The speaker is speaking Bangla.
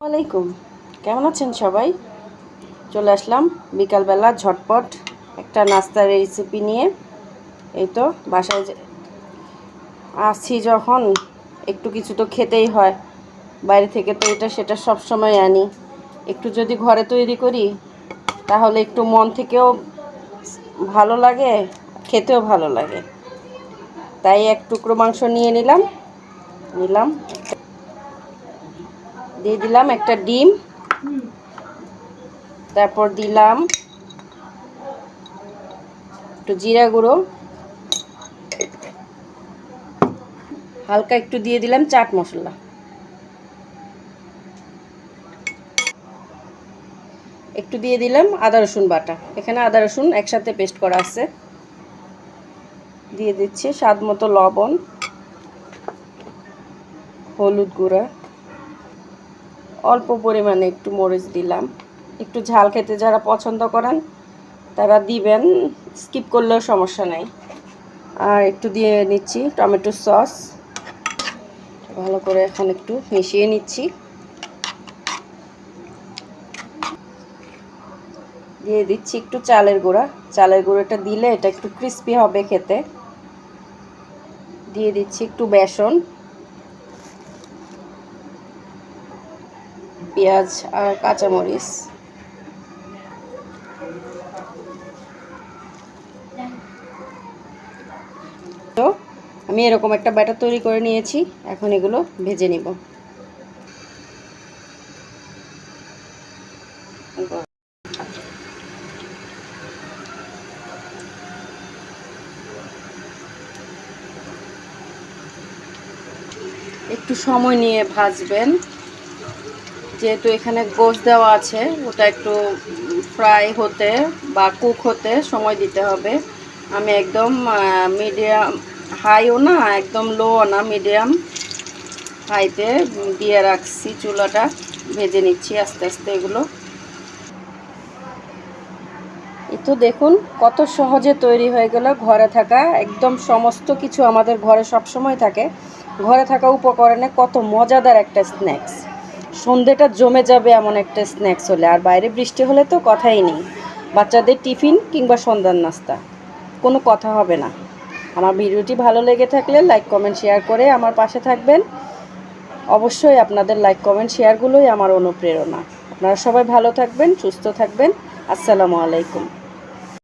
আলাইকুম। কেমন আছেন সবাই? চলে আসলাম বিকালবেলা ঝটপট একটা নাস্তার রেসিপি নিয়ে। এই তো, বাসায় আসছি যখন, একটু কিছু তো খেতেই হয়। বাইরে থেকে তো এটা সেটা সব সময় আনি। একটু যদি ঘরে তৈরি করি, তাহলে একটু মন থেকেও ভালো লাগে, খেতেও ভালো লাগে। তাই এক টুকরো মাংস নিয়ে নিলাম। নিলাম। দিয়ে দিলাম একটা ডিম। তারপর দিলাম একটু জিরা গুঁড়ো। হালকা একটু দিয়ে দিলাম চাট মশলা। একটু দিয়ে দিলাম আদা রসুন বাটা। এখানে আদা রসুন একসাথে পেস্ট করা আছে। দিয়ে দিচ্ছি স্বাদ মতো লবণ, হলুদ গুঁড়া। অল্প পরিমাণে একটু মরিচ দিলাম। একটু ঝাল খেতে যারা পছন্দ করেন, তারা দিবেন। স্কিপ করলেও সমস্যা নেই। আর একটু দিয়ে নিচ্ছি টমেটো সস। ভালো করে এখন একটু মিশিয়ে নিচ্ছি। দিয়ে দিচ্ছি একটু চালের গুঁড়া। চালের গুঁড়োটা দিলে এটা একটু ক্রিস্পি হবে খেতে। দিয়ে দিচ্ছি একটু বেসন। পেঁয়াজ আর কাঁচামরিচ। তো আমি এরকম একটা ব্যাটার তৈরি করে নিয়েছি, এখন এগুলো ভেজে নিব। একটু সময় নিয়ে ভাজবেন। যেহেতু এখানে গোশ দেওয়া আছে, ওটা একটু ফ্রাই হতে বা কুক হতে সময় দিতে হবে। আমি একদম মিডিয়াম হাইও না, একদম লোও না, মিডিয়াম হাইতে দিয়ে রাখছি চুলাটা, ভেজে নিচ্ছি আস্তে আস্তে এগুলো। তো দেখুন, কত সহজে তৈরি হয়ে গেল ঘরে থাকা, একদম সমস্ত কিছু আমাদের ঘরে সব সময় থাকে। ঘরে থাকা উপকরণে কত মজাদার একটা স্ন্যাক্স। সন্ধেটা জমে যাবে এমন একটা স্ন্যাক্স হলে। আর বাইরে বৃষ্টি হলে তো কথাই নেই। বাচ্চাদের টিফিন কিংবা সন্ধ্যার নাস্তা। কোনো কথা হবে না। আমার ভিডিওটি ভালো লেগে থাকলে লাইক কমেন্ট শেয়ার করে আমার পাশে থাকবেন। অবশ্যই আপনাদের লাইক কমেন্ট শেয়ারগুলোই আমার অনুপ্রেরণা। আপনারা সবাই ভালো থাকবেন, সুস্থ থাকবেন। আসসালামু আলাইকুম।